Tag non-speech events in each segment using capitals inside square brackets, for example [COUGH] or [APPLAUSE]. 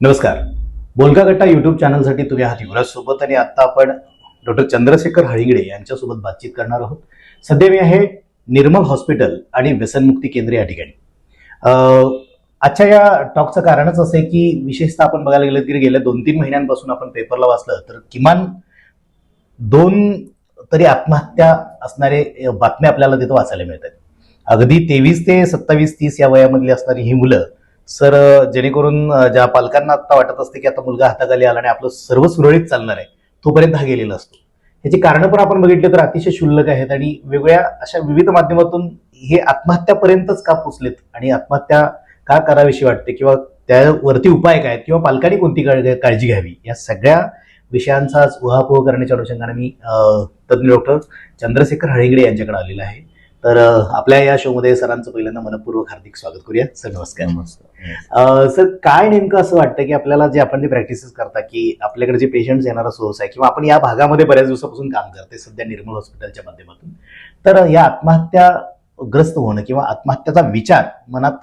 नमस्कार. बोलका गट्टा युट्यूब चॅनलसाठी तुम्ही आहात युवराज सोबत आणि आता आपण डॉक्टर चंद्रशेखर हळिंगडे यांच्यासोबत बातचीत करणार आहोत. सध्या मी आहे निर्मल हॉस्पिटल आणि व्यसनमुक्ती केंद्र या ठिकाणी. आजच्या या टॉकचं कारणच असं आहे की विशेषतः आपण बघायला गेलं की गेल्या दोन तीन महिन्यांपासून आपण पेपरला वाचलं तर किमान दोन तरी आत्महत्या असणारे बातम्या आपल्याला तिथं वाचायला मिळतात. अगदी तेवीस ते सत्तावीस तीस या वयामधली असणारी ही मुलं सर जेणेकरून ज्या पालकांना आता वाटत असते की आता मुलगा हाताखाली आला आणि आपलं सर्व सुरळीत चालणार आहे तोपर्यंत हा गेलेला असतो. ह्याची कारणं पण आपण बघितलं तर अतिशय क्षुल्लक आहेत आणि वेगळ्या अशा विविध माध्यमातून हे आत्महत्यापर्यंतच का पोचलेत आणि आत्महत्या का करावीशी वाटते किंवा त्यावरती उपाय काय किंवा पालकांनी कोणती काळजी घ्यावी? या सगळ्या विषयांचा आज उहापोह करण्याच्या अनुषंगाने मी तज्ज्ञ डॉक्टर चंद्रशेखर हळिंगडे यांच्याकडे आलेला आहे. तर आपल्या या शोमध्ये सरांचं पहिल्यांदा मनपूर्वक हार्दिक स्वागत करूया. सर नमस्कार. नमस्कार. सर काय नेमकं असं वाटतं की आपल्याला जे आपण जे प्रॅक्टिसेस करता की आपल्याकडे जे पेशंट्स येणारा सोर्स आहे किंवा आपण या भागामध्ये बऱ्याच दिवसापासून काम करते सध्या निर्मल हॉस्पिटलच्या माध्यमातून. तर या आत्महत्याग्रस्त होणं किंवा आत्महत्याचा विचार मनात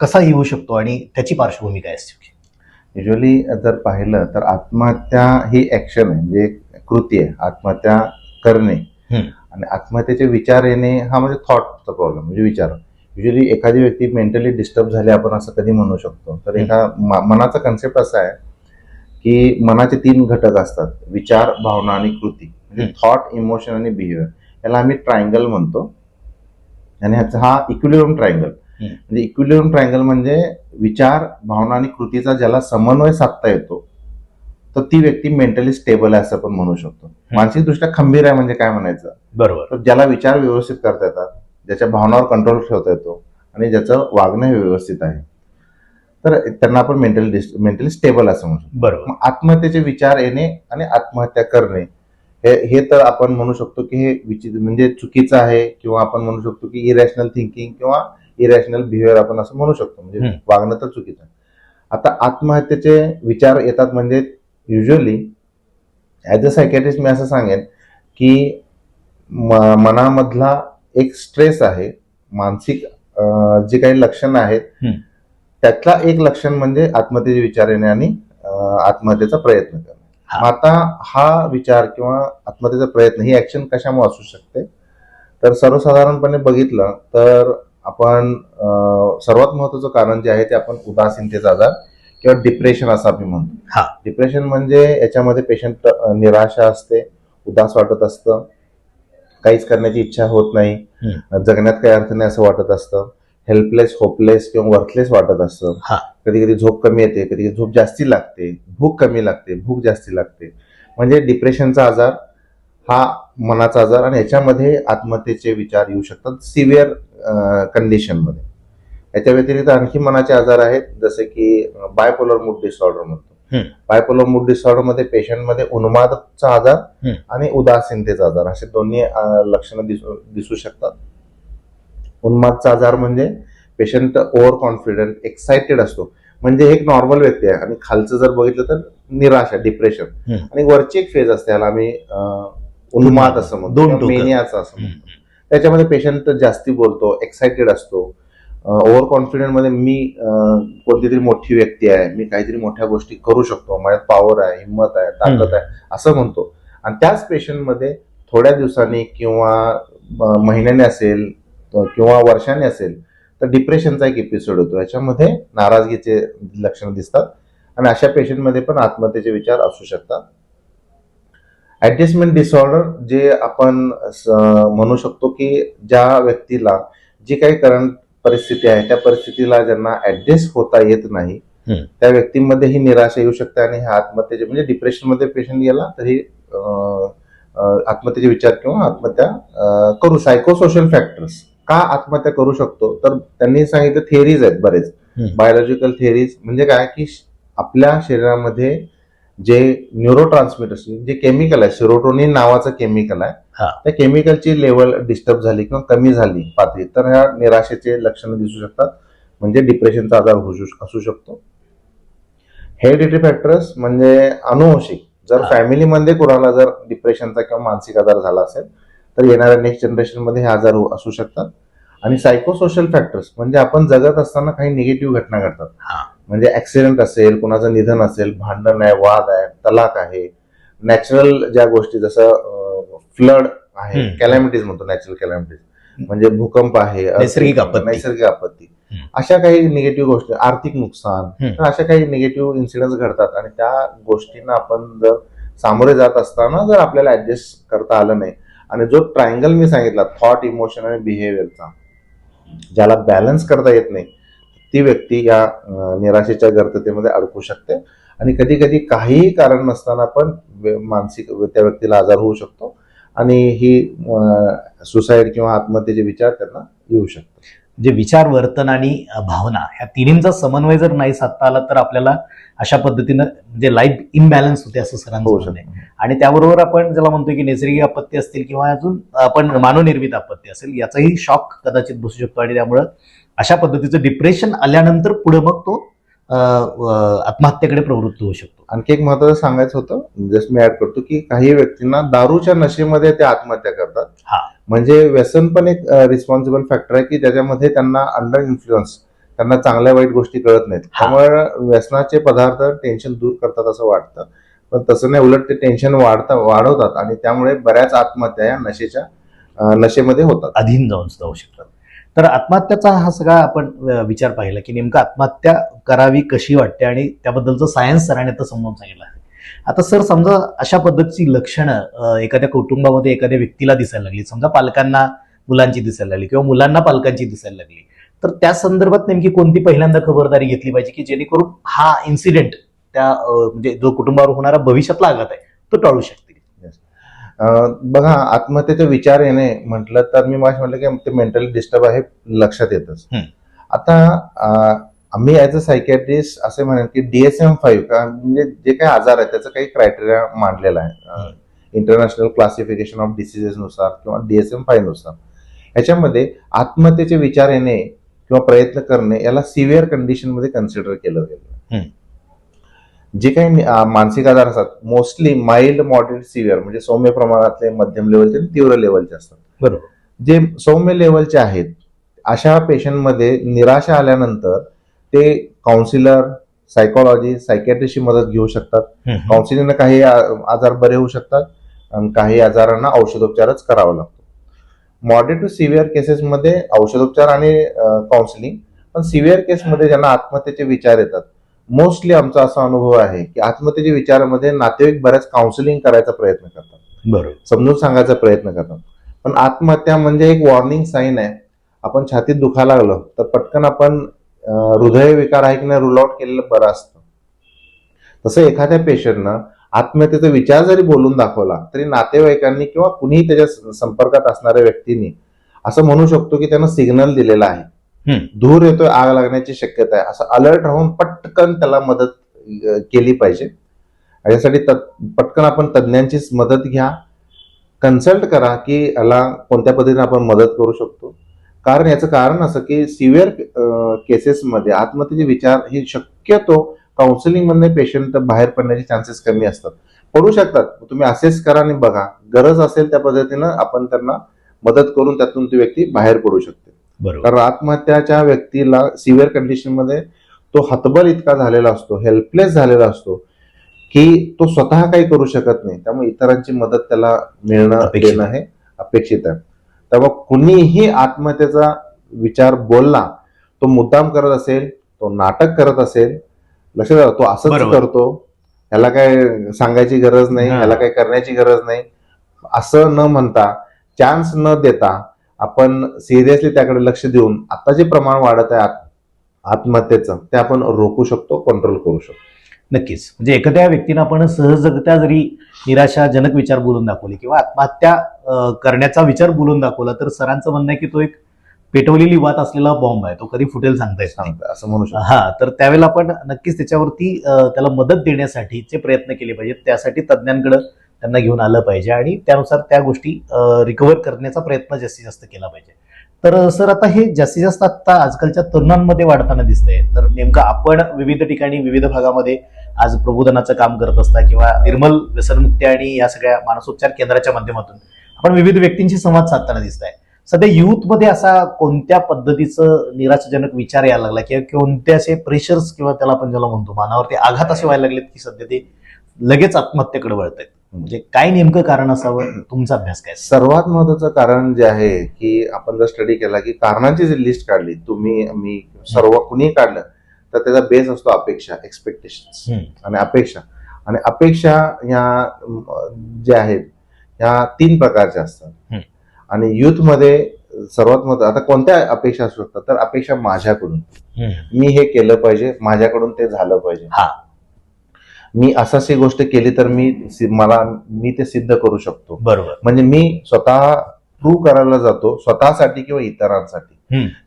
कसा येऊ शकतो आणि त्याची पार्श्वभूमी काय असते? युजली जर पाहिलं तर आत्महत्या ही ऍक्शन आहे म्हणजे कृती आहे. आत्महत्या करणे. आणि आत्महत्येचे विचार येणे हा म्हणजे थॉटचा प्रॉब्लेम म्हणजे विचार. युजली एखादी व्यक्ती मेंटली डिस्टर्ब झाली आपण असं कधी म्हणू शकतो. तर एका मनाचा कन्सेप्ट असा आहे की मनाचे तीन घटक असतात विचार भावना आणि कृती. म्हणजे. थॉट इमोशन आणि बिहेवियर याला आम्ही ट्रायंगल म्हणतो. आणि ह्याचा हा इक्विलिब्रियम ट्रायंगल. म्हणजे इक्विलिब्रियम ट्रायंगल म्हणजे विचार भावना आणि कृतीचा ज्याला समन्वय साधता येतो तर ती व्यक्ती मेंटली स्टेबल आहे असं आपण म्हणू शकतो. मानसिकदृष्ट्या खंबीर आहे म्हणजे काय म्हणायचं? बरोबर. तर ज्याला विचार व्यवस्थित करता येतात ज्याच्या भावनावर कंट्रोल ठेवता येतो आणि ज्याचं वागणं हे व्यवस्थित आहे. तर त्यांना आपण मेंटली मेंटली स्टेबल असं म्हणू शकतो. बरोबर. मग आत्महत्येचे विचार येणे आणि आत्महत्या करणे हे हे तर आपण म्हणू शकतो की हे म्हणजे चुकीचं आहे किंवा आपण म्हणू शकतो की इरॅशनल थिंकिंग किंवा इरॅशनल बिहेवियर आपण असं म्हणू शकतो. म्हणजे. वागणं तर चुकीचं आहे. आता आत्महत्येचे विचार येतात म्हणजे युजली ॲज अ सायकॅट्रिस्ट मी असं सांगेन की म- मनामधला एक स्ट्रेस आहे मानसिक जे काही लक्षणं आहेत. त्यातला एक लक्षण म्हणजे आत्महत्येचे विचार येणे आणि आत्महत्येचा प्रयत्न करणे. आता हा विचार किंवा आत्महत्येचा प्रयत्न ही ऍक्शन कशामुळे असू शकते? तर सर्वसाधारणपणे बघितलं तर आपण सर्वात महत्वाचं कारण जे आहे ते आपण उदासीनतेचा आजार किंवा डिप्रेशन असं आपण म्हणतो. हा. डिप्रेशन म्हणजे याच्यामध्ये पेशंट निराशा असते उदास वाटत असतं काहीच करण्याची इच्छा होत नाही जगण्यात काही अर्थ नाही असं वाटत असतं हेल्पलेस होपलेस किंवा वर्थलेस वाटत असतं. हा. कधी कधी झोप कमी येते कधी कधी झोप जास्ती लागते भूक कमी लागते भूक जास्ती लागते. म्हणजे डिप्रेशनचा आजार हा मनाचा आजार आणि याच्यामध्ये आत्महत्येचे विचार येऊ शकतात सिव्हिअर कंडिशनमध्ये याच्या व्यतिरिक्त आणखी मनाचे आजार आहेत जसे की बायपोलर मूड डिसऑर्डर म्हणतो. बायपोलर मूड डिसऑर्डरमध्ये पेशंटमध्ये उन्मादचा आजार. आणि उदासीनतेचा आजार असे दोन्ही लक्षणं दिसू दिसू शकतात उन्मादचा आजार म्हणजे पेशंट ओव्हर कॉन्फिडंट एक्साइटेड असतो म्हणजे एक नॉर्मल व्यक्ती आहे आणि खालचं जर बघितलं तर निराशा डिप्रेशन. आणि वरची एक फेज असते याला आम्ही उन्माद असं म्हणतो. मेनियाचं असं म्हणतो त्याच्यामध्ये पेशंट जास्ती बोलतो एक्साइटेड असतो ओव्हर कॉन्फिडंटमध्ये मी अं, कोणती तरी मोठी व्यक्ती आहे मी काहीतरी मोठ्या गोष्टी करू शकतो माझ्यात पॉवर आहे हिंमत आहे ताकद आहे असं म्हणतो. आणि त्याच पेशंटमध्ये थोड्या दिवसांनी किंवा महिन्याने असेल किंवा वर्षाने असेल तर डिप्रेशनचा एक एपिसोड होतो. याच्यामध्ये नाराजगीचे लक्षणं दिसतात. आणि अशा पेशंटमध्ये पण आत्महत्येचे विचार असू शकतात. ऍडजस्टमेंट डिसऑर्डर जे आपण म्हणू शकतो की ज्या व्यक्तीला जी काही करंट परिस्थिती आहे. त्या परिस्थितीला ज्यांना ऍडजस्ट होता येत नाही. त्या व्यक्तीमध्ये ही निराशा येऊ शकते आणि ह्या आत्महत्येचे म्हणजे डिप्रेशनमध्ये पेशंट गेला तर ही आत्महत्येचे विचार किंवा आत्महत्या करू. सायकोसोशल फॅक्टर्स का आत्महत्या करू शकतो? तर त्यांनी सांगितलं थिअरीज आहेत बरेच. बायोलॉजिकल थिअरीज म्हणजे काय? की आपल्या शरीरामध्ये जे न्यूरो जे केमिकल आहे सिरोटोनिन नावाचं केमिकल आहे. त्या केमिकलची लेवल डिस्टर्ब झाली किंवा कमी झाली पातळी तर ह्या निराशेचे लक्षणं दिसू शकतात. म्हणजे डिप्रेशनचा आजार होऊ असू शकतो. हेरिडिटरी फॅक्टर्स म्हणजे अनुवंशिक. जर. फॅमिलीमध्ये कोणाला जर डिप्रेशनचा किंवा मानसिक आजार झाला असेल तर येणाऱ्या नेक्स्ट जनरेशनमध्ये हे आजार हो- असू शकतात. आणि सायकोसोशल फॅक्टर्स म्हणजे आपण जगत असताना काही निगेटिव्ह घटना घडतात. म्हणजे ऍक्सिडेंट असेल कुणाचं निधन असेल भांडण आहे वाद आहे तलाक आहे नॅचरल ज्या गोष्टी जसं फ्लड आहे. कॅलॅमिटीज म्हणतो नॅचरल कॅलॅमिटीज म्हणजे भूकंप आहे नैसर्गिक आपत्ती. नैसर्गिक आपत्ती. अशा काही निगेटिव्ह गोष्टी आर्थिक नुकसान. तर अशा काही निगेटिव्ह इन्सिडेंट घडतात आणि त्या गोष्टींना आपण जर सामोरे जात असताना जर आपल्याला ऍडजस्ट करता आलं नाही आणि जो ट्रायंगल मी सांगितला थॉट इमोशन आणि बिहेवियरचा ज्याला बॅलन्स करता येत नाही ती व्यक्ती या निराशेच्या गर्ततेमध्ये अडकू शकते. आणि कधी कधी काहीही कारण नसताना पण मानसिक त्या व्यक्तीला आजार होऊ शकतो. आणि ही सुसाईड किंवा आत्महत्येचे विचार त्यांना येऊ शकतात. जे विचार वर्तन आणि भावना ह्या तिन्हींचा समन्वय जर नाही साधता आला तर आपल्याला अशा पद्धतीनं म्हणजे लाईफ इम्बॅलन्स होते असं सरांचं म्हणणं आहे. शकतो. आणि त्याबरोबर आपण ज्याला म्हणतोय की नैसर्गिक आपत्ती असतील किंवा अजून आपण मानवनिर्मित आपत्ती असेल याचाही शॉक कदाचित बसू शकतो. आणि त्यामुळं अशा पद्धतीचं डिप्रेशन आल्यानंतर पुढे मग तो आत्महत्येकडे प्रवृत्त होऊ शकतो. आणखी एक महत्वाचं सांगायचं होतं जस्ट मी ऍड करतो की काही व्यक्तींना दारूच्या नशेमध्ये ते आत्महत्या करतात. हा. म्हणजे व्यसन पण एक रिस्पॉन्सिबल फॅक्टर आहे की ज्याच्यामध्ये त्यांना अंडर इन्फ्लुअन्स त्यांना चांगल्या वाईट गोष्टी कळत नाहीत. त्यामुळे व्यसनाचे पदार्थ टेन्शन दूर करतात असं वाटतं. पण तसं नाही उलट ते टेन्शन वाढता वाढवतात आणि त्यामुळे बऱ्याच आत्महत्या या नशेच्या नशेमध्ये होतात. अधीन जाऊन जाऊ शकतात. तर आत्महत्याचा हा सगळा आपण विचार पाहिला की नेमकं आत्महत्या करावी कशी वाटते आणि त्याबद्दलचं सायन्स सरांनी आता समजावून सांगितलं आहे. आता सर समजा अशा पद्धतीची लक्षणं एखाद्या कुटुंबामध्ये एखाद्या व्यक्तीला दिसायला लागली समजा पालकांना मुलांची दिसायला लागली किंवा मुलांना पालकांची दिसायला लागली तर त्या संदर्भात नेमकी कोणती पहिल्यांदा खबरदारी घेतली पाहिजे की जेणेकरून हा इन्सिडेंट त्या म्हणजे जो कुटुंबावर होणारा भविष्यातला आघात आहे तो टाळू शकते? बघा आत्महत्येचे विचार येणे म्हटलं तर मी माझ्या म्हटलं की ते मेंटली डिस्टर्ब आहे लक्षात येतच. आता आम्ही ऍज अ सायकॅट्रिस्ट असे म्हणेन की डीएसएम फाईव्ह म्हणजे जे काही आजार आहे त्याचं काही क्रायटेरिया मांडलेला आहे. इंटरनॅशनल क्लासिफिकेशन ऑफ डिसिजेस नुसार किंवा डीएसएम फाईव्हनुसार. याच्यामध्ये आत्महत्येचे विचार येणे किंवा प्रयत्न करणे याला सिव्हिअर कंडिशनमध्ये कन्सिडर केलं गेलं. जे काही मानसिक आजार असतात मोस्टली माइल्ड मॉडरेट सिव्हिअर म्हणजे सौम्य प्रमाणातले मध्यम लेवलचे आणि तीव्र लेवलचे असतात. बरोबर. जे सौम्य लेवलचे आहेत अशा पेशंटमध्ये निराशा आल्यानंतर ते काउन्सिलर सायकोलॉजी सायकॅट्रिस्टची मदत घेऊ शकतात. काउन्सिलिंगने काही आजार बरे होऊ शकतात आणि काही आजारांना औषधोपचारच करावा लागतो. मॉडरेट टू सिव्हिअर केसेसमध्ये औषधोपचार आणि काउन्सिलिंग पण सिव्हिअर केसमध्ये ज्यांना आत्महत्येचे विचार येतात मोस्टली आमचा असा अनुभव आहे की आत्महत्येच्या विचारामध्ये नातेवाईक बऱ्याच काउन्सिलिंग करायचा प्रयत्न करतात. बरोबर. समजून सांगायचा प्रयत्न करतात. पण आत्महत्या म्हणजे एक वॉर्निंग साईन आहे. आपण छातीत दुखा लागलं तर पटकन आपण अं, हृदयविकार आहे की नाही रूल आउट केलेलं बरं असतं. तसं एखाद्या पेशंटनं आत्महत्येचा विचार जरी बोलून दाखवला तरी नातेवाईकांनी किंवा कुणीही त्याच्या संपर्कात असणाऱ्या व्यक्तींनी असं म्हणू शकतो की त्यानं सिग्नल दिलेला आहे. धूर येतोय आग लागण्याची शक्यता आहे. असं अलर्ट राहून पटकन त्याला मदत केली पाहिजे. यासाठी पटकन आपण तज्ज्ञांचीच मदत घ्या. कन्सल्ट करा की याला कोणत्या पद्धतीने आपण मदत करू शकतो. कारण याचं कारण असं की सिव्हिअर केसेसमध्ये आत्महत्येचे विचार हे शक्यतो काउन्सिलिंगमधने पेशंट बाहेर पडण्याचे चान्सेस कमी असतात. पडू शकतात. तुम्ही असेस करा आणि बघा. गरज असेल त्या पद्धतीनं आपण त्यांना मदत करून त्यातून ती व्यक्ती बाहेर पडू शकते. कारण आत्महत्याच्या व्यक्तीला सिव्हिअर कंडिशनमध्ये तो हतबल इतका झालेला असतो हेल्पलेस झालेला असतो की तो स्वतः काही करू शकत नाही त्यामुळे इतरांची मदत त्याला मिळणं देणं हे अपेक्षित आहे त्यामुळे कुणीही आत्महत्येचा विचार बोलला तो मुद्दाम करत असेल तो नाटक करत असेल लक्षात तो असंच. करतो ह्याला काय सांगायची गरज नाही. ह्याला काय करण्याची गरज नाही असं न म्हणता चान्स न देता आपण सिरियसली त्याकडे लक्ष देऊन आता जे प्रमाण वाढत आहे आत- आत्महत्येचं ते आपण रोखू शकतो कंट्रोल करू शकतो. नक्कीच. म्हणजे एखाद्या व्यक्तीनं आपण सहजगत्या जरी निराशाजनक विचार बोलून दाखवले किंवा आत्महत्या करण्याचा विचार बोलून दाखवला तर सरांचं म्हणणं आहे की तो एक पेटवलेली वात असलेला बॉम्ब आहे. तो कधी फुटेल सांगता येत नाही. सांगता असं म्हणू शकतो. हा तर त्यावेळेला आपण नक्कीच त्याच्यावरती त्याला मदत देण्यासाठीचे प्रयत्न केले पाहिजेत. त्यासाठी तज्ज्ञांकडे त्यांना घेऊन आलं पाहिजे आणि त्यानुसार त्या गोष्टी रिकवर करण्याचा प्रयत्न जास्तीत जास्त केला पाहिजे. तर सर आता हे जास्तीत जास्त आता आजकालच्या तरुणांमध्ये वाढताना दिसतंय. तर नेमकं आपण विविध ठिकाणी विविध भागामध्ये आज प्रबोधनाचं काम करत असता किंवा निर्मल व्यसनमुक्ती आणि या सगळ्या मानसोपचार केंद्राच्या माध्यमातून आपण विविध व्यक्तींशी संवाद साधताना दिसत आहे सध्या युथमध्ये असा कोणत्या पद्धतीचं निराशाजनक विचार यायला लागला किंवा कोणते असे प्रेशर्स किंवा त्याला आपण ज्याला म्हणतो मानावरती आघात असे व्हायला लागलेत की सध्या ते लगेच आत्महत्येकडे वळत आहेत म्हणजे काय नेमकं कारण असावं? तुमचा अभ्यास काय? सर्वात महत्वाचं कारण जे आहे की आपण जर स्टडी केला की कारणांची जी लिस्ट काढली तुम्ही मी सर्व कुणी काढलं तर त्याचा बेस असतो अपेक्षा एक्सपेक्टेशन. आणि अपेक्षा. आणि अपेक्षा ह्या ज्या आहेत ह्या तीन प्रकारच्या असतात. आणि युथमध्ये सर्वात महत्त्व आता कोणत्या अपेक्षा असू शकतात? तर अपेक्षा माझ्याकडून. मी हे केलं पाहिजे माझ्याकडून ते झालं पाहिजे. हा. मी असाच ही गोष्ट केली तर मी मला मी ते सिद्ध करू शकतो. बरोबर. म्हणजे मी स्वतः प्रूव्ह करायला जातो स्वतःसाठी किंवा इतरांसाठी.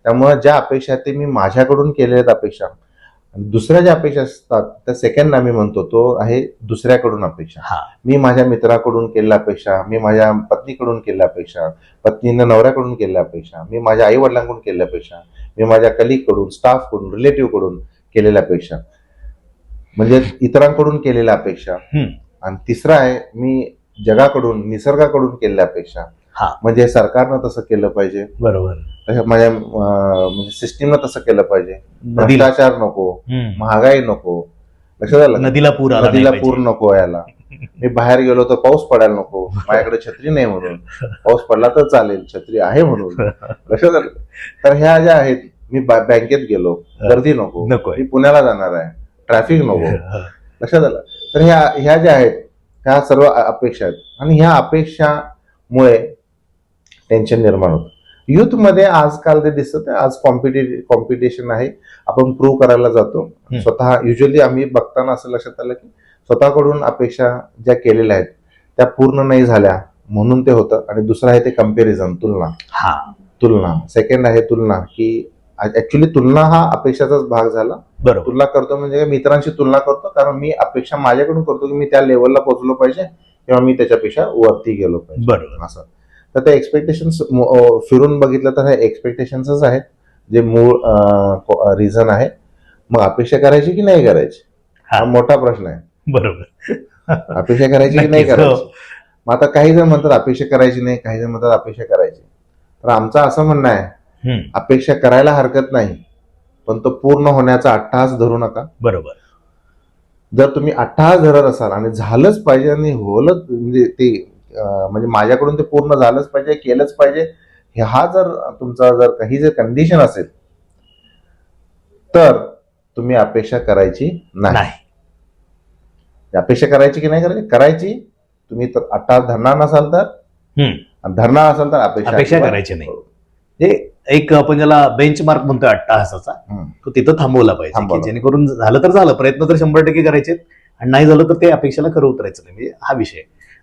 त्यामुळे ज्या अपेक्षा ते मी माझ्याकडून केलेल्या अपेक्षा. दुसऱ्या ज्या अपेक्षा असतात त्या सेकंड आम्ही म्हणतो तो आहे दुसऱ्याकडून अपेक्षा. हा. मी माझ्या मित्राकडून केलेल्या अपेक्षा मी माझ्या पत्नीकडून केलेल्या अपेक्षा पत्नीनं नवऱ्याकडून केलेल्या अपेक्षा मी माझ्या आई वडिलांकडून केलेल्या अपेक्षा मी माझ्या कलिगकडून स्टाफकडून रिलेटिव्हकडून केलेल्या अपेक्षा. म्हणजे इतरांकडून केलेल्या अपेक्षा. आणि तिसरा आहे मी जगाकडून निसर्गाकडून केलेल्या अपेक्षा. हा. म्हणजे सरकारनं तसं केलं पाहिजे. बरोबर. माझ्या म्हणजे सिस्टीमनं तसं केलं पाहिजे. भ्रष्टाचार नको. महागाई नको. लक्षात आलं? नदीला पूर नदीला पूर. नको यायला. मी बाहेर गेलो तर पाऊस पडायला नको. माझ्याकडे छत्री नाही म्हणून. पाऊस पडला तर चालेल छत्री आहे म्हणून. लक्षात आलं? तर ह्या ज्या आहेत मी बँकेत गेलो. गर्दी नको. मी पुण्याला जाणार आहे. ट्रॅफिक [LAUGHS] नको. लक्षात आलं? तर ह्या ह्या ज्या आहेत ह्या सर्व अपेक्षा आहेत. आणि ह्या अपेक्षामुळे टेन्शन निर्माण होतं. युथमध्ये आजकाल ते दिसत आज कॉम्पिटि कॉम्पिटिशन आहे. आपण प्रूव्ह करायला जातो. स्वतः युजली आम्ही बघताना असं लक्षात आलं की स्वतःकडून अपेक्षा ज्या केलेल्या आहेत त्या पूर्ण नाही झाल्या म्हणून ते होतं. आणि दुसरं आहे ते कंपॅरिझन तुलना. हा. तुलना. सेकंड आहे तुलना की ऍक्च्युली तुलना हा अपेक्षाचाच भाग झाला. बरोबर. तुलना करतो म्हणजे मित्रांशी तुलना करतो कारण मी अपेक्षा माझ्याकडून करतो की मी त्या लेवलला पोहोचलो पाहिजे किंवा मी त्याच्यापेक्षा वरती गेलो पाहिजे. बरोबर. असं. तर ते एक्सपेक्टेशन फिरून बघितलं तर हे एक्सपेक्टेशन्सच आहेत जे मूळ रिझन आहे. मग अपेक्षा करायची की नाही करायची? हा. मोठा प्रश्न आहे. बरोबर. [LAUGHS] अपेक्षा करायची की नाही हो. करायची? मग आता काही जण म्हणतात अपेक्षा करायची नाही काही जण म्हणतात अपेक्षा करायची. तर आमचं असं म्हणणं आहे. अपेक्षा करायला हरकत नाही पण तो पूर्ण होण्याचा अट्टहास धरू नका. बरोबर. जर तुम्ही अट्टहास धरत असाल आणि झालंच पाहिजे आणि होलच म्हणजे ते म्हणजे माझ्याकडून ते पूर्ण झालंच पाहिजे केलंच पाहिजे हे हा जर तुमचा जर काही जर कंडिशन असेल तर तुम्ही अपेक्षा करायची नाही. नाही. अपेक्षा करायची की नाही करायची? करायची. तुम्ही तर अट्टहास धरणार नसाल तर धरणार असाल तर अपेक्षा करायची नाही. हे एक आपण ज्याला बेंच मार्क म्हणतोय अट्टाहासाचा. तो तिथं थांबवला पाहिजे जेणेकरून झालं तर झालं प्रयत्न तर शंभर टक्के करायचे आणि नाही झालं तर ते अपेक्षेला खरं उतरायचं नाही. म्हणजे हा विषय.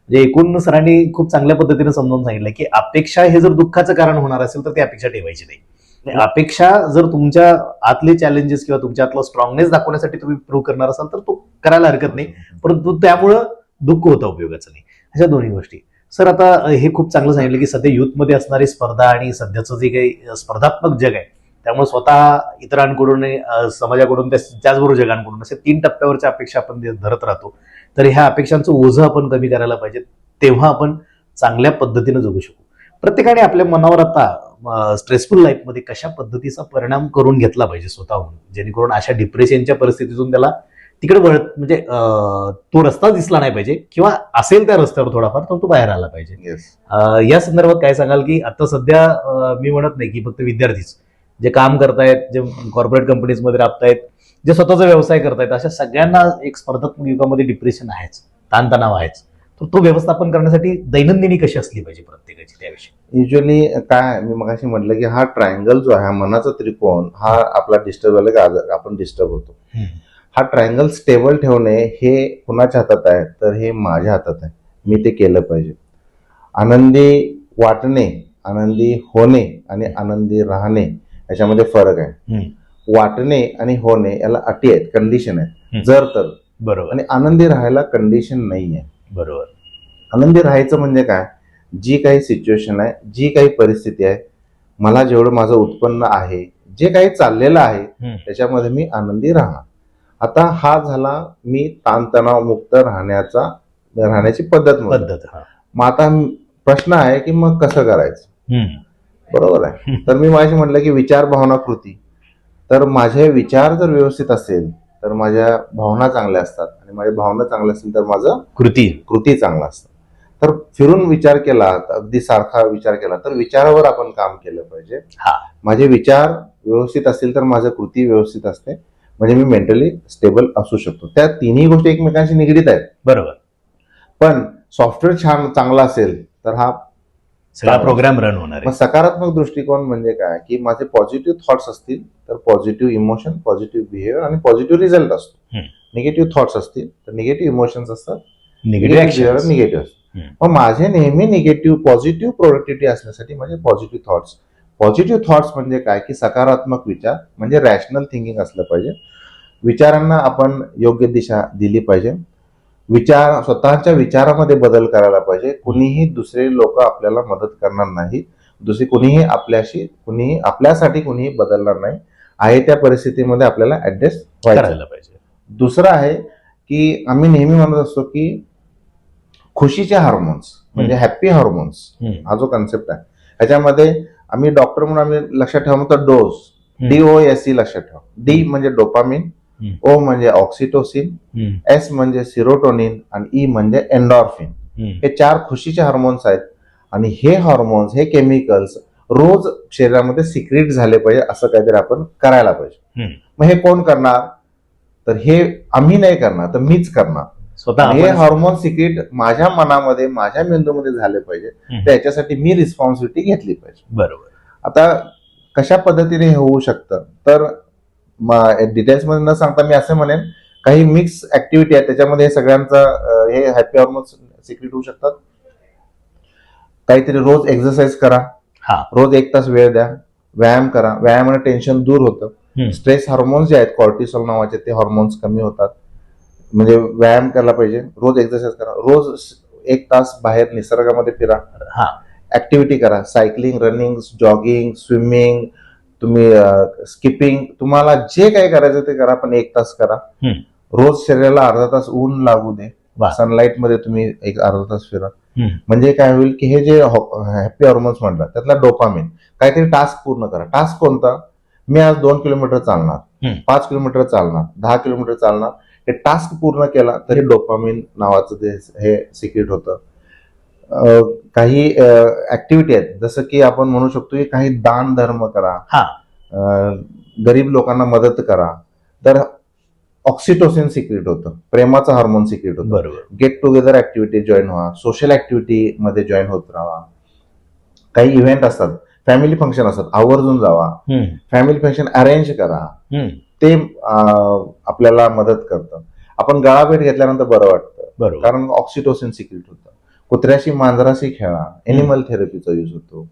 म्हणजे एकूण सरांनी खूप चांगल्या पद्धतीने समजावून सांगितलं की अपेक्षा हे जर दुःखाचं कारण होणार असेल तर ती अपेक्षा ठेवायची नाही. आणि अपेक्षा जर तुमच्या आतले चॅलेंजेस किंवा तुमच्या आतला स्ट्रॉंगनेस दाखवण्यासाठी तुम्ही प्रूव्ह करणार असाल तर तो करायला हरकत नाही. परंतु त्यामुळं दुःख होतं उपयोगाचं नाही. अशा दोन्ही गोष्टी. सर आता हे खूप चांगलं सांगितलं की सध्या युथमध्ये असणारी स्पर्धा आणि सध्याचं जे काही स्पर्धात्मक जग आहे त्यामुळे स्वतः इतरांकडून समाजाकडून त्याचबरोबर जगांकडून असे तीन टप्प्यावरच्या अपेक्षा आपण धरत राहतो तर ह्या अपेक्षांचं ओझं आपण कमी करायला पाहिजे तेव्हा आपण चांगल्या पद्धतीने जगू शकू. प्रत्येकाने आपल्या मनावर आता स्ट्रेसफुल लाईफमध्ये कशा पद्धतीचा परिणाम करून घेतला पाहिजे स्वतःहून जेणेकरून अशा डिप्रेशनच्या परिस्थितीतून त्याला तिकडे वळत म्हणजे तो रस्ता दिसला नाही पाहिजे किंवा असेल त्या रस्त्यावर थोडाफार तर तो बाहेर आला पाहिजे. Yes. या संदर्भात काय सांगाल की आता सध्या मी म्हणत नाही की फक्त विद्यार्थीच जे काम करतायत जे कॉर्पोरेट कंपनीजमध्ये राबतायत जे स्वतःचा व्यवसाय करतायत अशा सगळ्यांना एक स्पर्धात्मक युगामध्ये डिप्रेशन आहेच ताणतणाव आहेच. तर तो व्यवस्थापन करण्यासाठी दैनंदिनी कशी असली पाहिजे प्रत्येकाची त्याविषयी? युजली काय मी मगाशी म्हटलं की हा ट्रायंगल जो आहे हा मनाचा त्रिकोण हा आपला डिस्टर्ब झाला की आपण डिस्टर्ब होतो. हा ट्रायंगल स्टेबल ठेवणे हे कुणाच्या हातात आहे? तर हे माझ्या हातात आहे. मी ते केलं पाहिजे. आनंदी वाटणे आनंदी होणे आणि आनंदी राहणे याच्यामध्ये फरक आहे. वाटणे आणि होणे याला अटी आहेत कंडिशन आहेत. जर तर. बरोबर. आणि आनंदी राहायला कंडिशन नाही आहे बरोबर. आनंदी राहायचं म्हणजे काय? जी काही सिच्युएशन आहे जी काही परिस्थिती आहे मला जेवढं माझं उत्पन्न आहे जे काही चाललेलं आहे. त्याच्यामध्ये मी आनंदी राहणार. आता हा झाला मी ताणतणाव मुक्त राहण्याचा राहण्याची पद्धत. पद्धत मग आता प्रश्न आहे की मग कसं करायचं. बरोबर आहे. तर मी माझी म्हटलं की विचार भावना कृती. तर माझे विचार जर व्यवस्थित असेल तर माझ्या भावना चांगल्या असतात आणि माझ्या भावना चांगल्या असतील तर माझं कृती. कृती चांगला असतं. तर फिरून विचार केला अगदी सारखा विचार केला तर विचारावर आपण काम केलं पाहिजे. माझे विचार व्यवस्थित असतील तर माझं कृती व्यवस्थित असते. म्हणजे मी मेंटली स्टेबल असू शकतो. त्या तिन्ही गोष्टी एकमेकांशी निगडीत आहेत. बरोबर. पण सॉफ्टवेअर छान चांगला असेल तर हा सगळा. प्रोग्राम रन होणार मग सकारात्मक दृष्टिकोन म्हणजे काय? की माझे पॉझिटिव्ह थॉट्स असतील तर पॉझिटिव्ह इमोशन पॉझिटिव्ह बिहेवियर आणि पॉझिटिव्ह रिझल्ट असतो. निगेटिव्ह थॉट्स असतील तर निगेटिव्ह इमोशन्स असतात. Negative negative hmm. मग माझे नेहमी निगेटिव्ह पॉझिटिव्ह प्रोडक्टिव्हिटी असण्यासाठी माझे पॉझिटिव्ह थॉट्स पॉझिटिव्ह थॉट्स म्हणजे काय? की सकारात्मक विचार म्हणजे रॅशनल थिंकिंग असलं पाहिजे. विचारांना आपण योग्य दिशा दिली पाहिजे. विचार स्वतःच्या विचारामध्ये बदल करायला पाहिजे. कुणीही दुसरे लोक आपल्याला मदत करणार नाही. दुसरी कुणीही आपल्याशी कुणीही आपल्यासाठी कुणीही बदलणार नाही. आहे त्या परिस्थितीमध्ये आपल्याला ऍडजस्ट व्हायचं. करायला पाहिजे. दुसरं आहे की आम्ही नेहमी म्हणत असतो की खुशीचे हार्मोन्स म्हणजे हॅपी हार्मोन्स. हा जो कन्सेप्ट आहे. ह्याच्यामध्ये आम्ही डॉक्टर म्हणून आम्ही लक्षात ठेवा म्हणतो dose. D O S C लक्षात ठेवा डी म्हणजे डोपामिन. ओ म्हणजे ऑक्सिटोसिन. एस म्हणजे सिरोटोनिन आणि ई म्हणजे एन्डॉर्फिन. हे चार खुशीचे हार्मोन्स आहेत आणि हे हार्मोन्स हे केमिकल्स रोज शरीरामध्ये सिक्रेट झाले पाहिजे असं काहीतरी आपण करायला पाहिजे. मग हे कोण करणार तर हे आम्ही नाही करणार तर मीच करणार स्वतः हे हार्मोन सिक्रेट माझ्या मनामध्ये माझ्या मेंदूमध्ये झाले पाहिजे. त्याच्यासाठी मी रिस्पॉन्सिबिलिटी घेतली पाहिजे. बरोबर. आता कशा पद्धतीने हे होऊ शकतं? तर डिटेल्समध्ये न सांगता मी असं म्हणेन काही मिक्स ऍक्टिव्हिटी आहेत. त्याच्यामध्ये सगळ्यांचा हे हॅपी हार्मोन सिक्रेट होऊ शकतात. काहीतरी रोज एक्सरसाइज करा. हा. रोज एक तास वेळ द्या. व्यायाम करा. व्यायामाने टेन्शन दूर होतं. स्ट्रेस हार्मोन्स जे आहेत कॉर्टिसॉल नावाचे ते हार्मोन्स कमी होतात. म्हणजे व्यायाम करायला पाहिजे. रोज एक्सरसाइज करा. रोज एक तास बाहेर निसर्गामध्ये फिरा. हा. ऍक्टिव्हिटी करा. सायकलिंग रनिंग जॉगिंग स्विमिंग तुम्ही स्किपिंग तुम्हाला जे काही करायचं ते करा पण एक तास करा. रोज शरीराला अर्धा तास ऊन लागू दे. सनलाईटमध्ये तुम्ही एक अर्धा तास फिरा. म्हणजे काय होईल की हे जे हॅपी हॉर्मोन्स म्हटलं त्यातला डोपामिन काहीतरी टास्क पूर्ण करा. टास्क कोणता? मी आज दोन किलोमीटर चालणार. पाच किलोमीटर चालणार. दहा किलोमीटर चालणार. हे टास्क पूर्ण केला तरी डोपामिन नावाचं जे हे सिक्रेट होतं. काही ऍक्टिव्हिटी आहेत. जसं की आपण म्हणू शकतो की काही दान धर्म करा. हा. गरीब लोकांना मदत करा. तर ऑक्सिटोसिन सिक्रेट होतं. प्रेमाचं हार्मोन सिक्रेट होतं. बरोबर. गेट टुगेदर ऍक्टिव्हिटी जॉईन व्हा. सोशल ऍक्टिव्हिटी मध्ये जॉईन होत राहा. काही इव्हेंट असतात. फॅमिली फंक्शन असतात. आवर्जून जावा. फॅमिली फंक्शन अरेंज करा. ते आपल्याला मदत करतं. आपण गळाभेट घेतल्यानंतर बरं वाटतं. कारण ऑक्सिटोसिन सिक्रेट होतं. कुत्र्याशी मांजराशी खेळा. एनिमल थेरपीचा यूज होतो.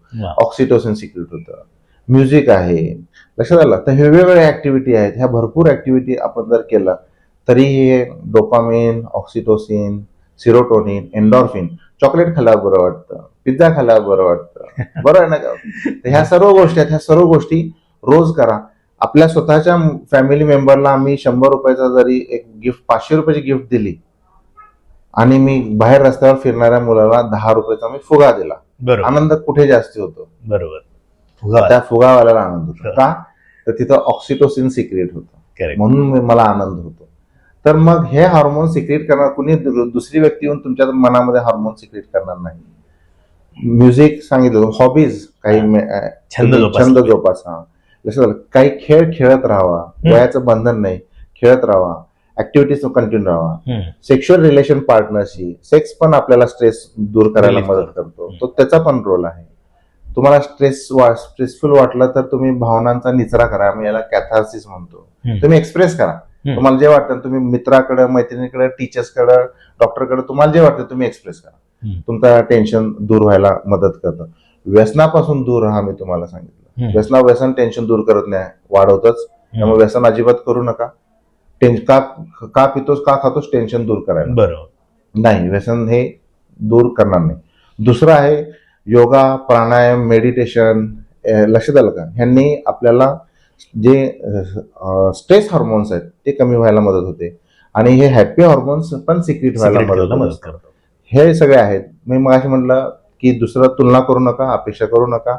ऑक्सिटोसिन सिक्रेट होतं. म्युझिक आहे. लक्षात आलं? तर हे वेगवेगळ्या ऍक्टिव्हिटी आहेत. ह्या भरपूर ऍक्टिव्हिटी आपण जर केलं तरी हे dopamine oxytocin serotonin endorphin chocolate खाल्ल्यावर बरं वाटतं. पिझ्झा खाल्ल्यावर बरं वाटतं. बरं आहे ना ह्या सर्व गोष्टी आहेत. ह्या सर्व गोष्टी रोज करा. आपल्या स्वतःच्या फॅमिली मेंबरला आम्ही शंभर रुपयाचा जरी एक गिफ्ट पाचशे रुपयाची गिफ्ट दिली आणि मी बाहेर रस्त्यावर फिरणाऱ्या मुलाला दहा रुपयाचा मी फुगा दिला. आनंद कुठे जास्ती होतो? बरोबर. त्या फुगावाल्याला आनंद होतो. का? तर तिथं ऑक्सिटोसिन सिक्रेट होतं. म्हणून मला आनंद होतो. तर मग हे हार्मोन सिक्रेट करणार कुणी? दुसरी व्यक्ती येऊन तुमच्या मनामध्ये हार्मोन सिक्रेट करणार नाही. म्युझिक सांगितलं. हॉबीज काही छंद. जोपासा लक्षात आलं? काही खेळ खेळत राहावा वयाचं बंधन नाही खेळत राहावा ऍक्टिव्हिटीज कंटिन्यू राहावा. सेक्शुअल रिलेशन पार्टनरशी सेक्स पण आपल्याला स्ट्रेस दूर करायला मदत करतो. तो त्याचा पण रोल आहे तुम्हाला स्ट्रेस स्ट्रेसफुल वाटलं तर तुम्ही भावनांचा निचरा करा आम्ही याला कॅथार्सिस म्हणतो. तुम्ही एक्सप्रेस करा. तुम्हाला जे वाटतं तुम्ही मित्राकडे मैत्रिणीकडे टीचर्सकडे डॉक्टरकडे तुम्हाला जे वाटतं तुम्ही एक्सप्रेस करा. तुमचं टेन्शन दूर व्हायला मदत करतं व्यसनापासून दूर राहा मी तुम्हाला सांगितलं. व्यसना व्यसन टेन्शन दूर करत नाही. वाढवतच. त्यामुळे व्यसन अजिबात करू नका. टेन्शन का का पितोस का खातोस टेन्शन दूर करायला. बरोबर. नाही व्यसन हे दूर करणार नाही. दुसरं आहे योगा प्राणायाम मेडिटेशन लक्षात आलं का? ह्यांनी आपल्याला जे स्ट्रेस हार्मोन्स आहेत ते कमी व्हायला मदत होते. आणि हे हॅपी हार्मोन्स पण सिक्रेट व्हायला मदत होते हे सगळे आहेत. मी मग म्हटलं की दुसरं तुलना करू नका अपेक्षा करू नका.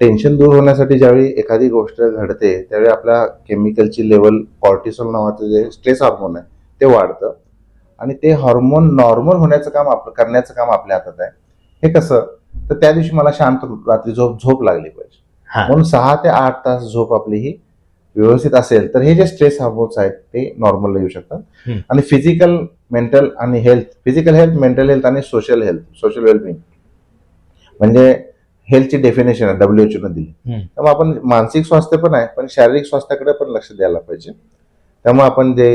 टेन्शन दूर होण्यासाठी ज्यावेळी एखादी गोष्ट घडते त्यावेळी आपल्या केमिकलची लेवल कॉर्टिसोल नावाचं जे स्ट्रेस हार्मोन आहे ते वाढतं. आणि ते हार्मोन नॉर्मल होण्याचं काम आपलं करण्याचं काम आपल्या हातात आहे. हे कसं? तर त्या दिवशी मला शांत रात्री झोप झोप लागली पाहिजे. हा. म्हणून सहा ते आठ तास झोप आपली ही व्यवस्थित असेल तर हे जे स्ट्रेस हार्मोन्स आहेत ते नॉर्मल येऊ शकतात. आणि फिजिकल मेंटल आणि health physical health mental health आणि सोशल हेल्थ सोशल वेलबिंग म्हणजे हेल्थची डेफिनेशन आहे डब्ल्यू न दिली. त्यामुळे आपण मानसिक स्वास्थ्य पण आहे पण शारीरिक स्वास्थ्याकडे पण लक्ष द्यायला पाहिजे त्यामुळे आपण जे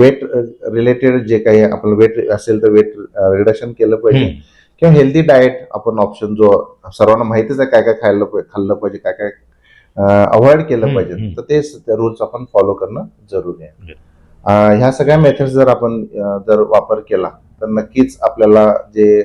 वेट रिलेटेड जे काही आपलं वेट असेल तर वेट रिडक्शन केलं पाहिजे. किंवा हेल्दी डाएट आपण ऑप्शन जो सर्वांना माहितीच आहे काय काय खायला खाल्लं पाहिजे काय काय अवॉइड केलं पाहिजे. तर ते रूल्स आपण फॉलो करणं जरुरी आहे ह्या सगळ्या मेथड्स जर आपण जर वापर केला तर नक्कीच आपल्याला जे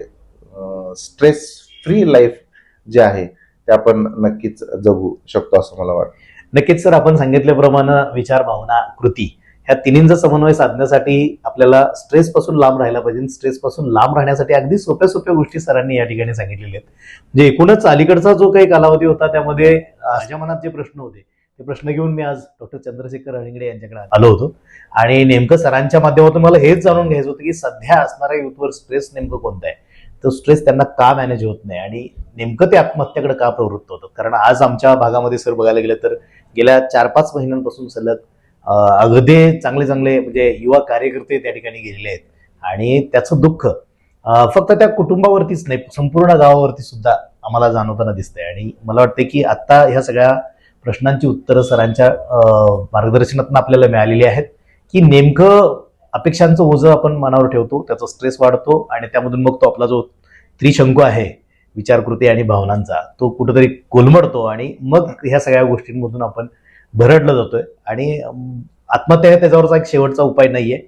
स्ट्रेस फ्री लाईफ जे आहे ते आपण नक्कीच जगू शकतो असं मला वाटतं. नक्कीच सर आपण सांगितल्याप्रमाणे विचार भावना कृती ह्या तिन्हींचा समन्वय साधण्यासाठी आपल्याला स्ट्रेस पासून लांब राहायला पाहिजे स्ट्रेस पासून लांब राहण्यासाठी अगदी सोप्या सोप्या गोष्टी सरांनी या ठिकाणी सांगितलेल्या आहेत. म्हणजे एकूणच अलीकडचा जो काही कालावधी होता त्यामध्ये माझ्या मनात जे प्रश्न होते ते प्रश्न घेऊन मी आज डॉक्टर चंद्रशेखर हळिंगडे यांच्याकडे आलो होतो. आणि नेमकं सरांच्या माध्यमातून मला हेच जाणून घ्यायचं होतं की सध्या असणाऱ्या युथवर स्ट्रेस नेमकं कोणतं आहे? तो स्ट्रेस त्यांना का मॅनेज होत नाही? आणि नेमकं ते आत्महत्याकडे का प्रवृत्त होतं कारण आज आमच्या भागामध्ये सर बघायला गेलं तर गेल्या चार पाच महिन्यांपासून सलग अगदी चांगले चांगले म्हणजे युवा कार्यकर्ते त्या ठिकाणी गेलेले आहेत. आणि त्याचं दुःख फक्त त्या कुटुंबावरतीच नाही संपूर्ण गावावरती सुद्धा आम्हाला जाणवताना दिसतंय. आणि मला वाटतं की आत्ता ह्या सगळ्या प्रश्नांची उत्तरं सरांच्या मार्गदर्शनातून आपल्याला मिळालेली आहेत. की नेमकं अपेक्षांचं ओझं आपण मनावर ठेवतो त्याचा स्ट्रेस वाढतो आणि त्यामधून मग तो आपला जो त्रिशंकू आहे विचारकृती आणि भावनांचा तो कुठेतरी कोलमडतो आणि मग ह्या सगळ्या गोष्टींमधून आपण भरडलं जातोय आणि आत्महत्या हे त्याच्यावरचा एक शेवटचा उपाय नाहीये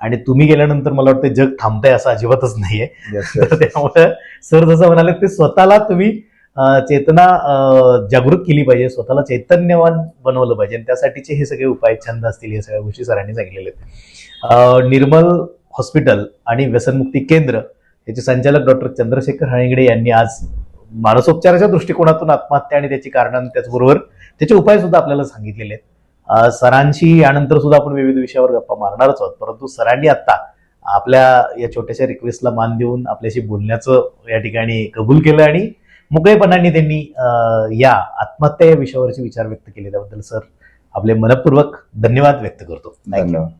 आणि तुम्ही गेल्यानंतर मला वाटतं जग थांबतंय असं अजिबातच नाहीये. त्यामुळे सर जसं म्हणाले ते स्वतःला तुम्ही चेतना जागृत केली पाहिजे स्वतःला चैतन्यवान बनवलं पाहिजे. आणि त्यासाठीचे हे सगळे उपाय छंद असतील या सगळ्या गोष्टी सरांनी सांगितलेल्या आहेत. निर्मल हॉस्पिटल आणि व्यसनमुक्ती केंद्र याचे संचालक डॉक्टर चंद्रशेखर हळिंगडे यांनी आज मानसोपचाराच्या दृष्टिकोनातून आत्महत्या आणि त्याची कारणं त्याचबरोबर त्याचे उपाय सुद्धा आपल्याला सांगितलेले आहेत. सरांशी यानंतर सुद्धा आपण विविध विषयावर गप्पा मारणारच आहोत परंतु सरांनी आत्ता आपल्या या छोट्याशा रिक्वेस्टला मान देऊन आपल्याशी बोलण्याचं या ठिकाणी कबूल केलं आणि मोकळेपणाने त्यांनी या आत्महत्या या विषयावरचे विचार व्यक्त केले. त्याबद्दल सर आपले मनपूर्वक धन्यवाद व्यक्त करतो. धन्यवाद.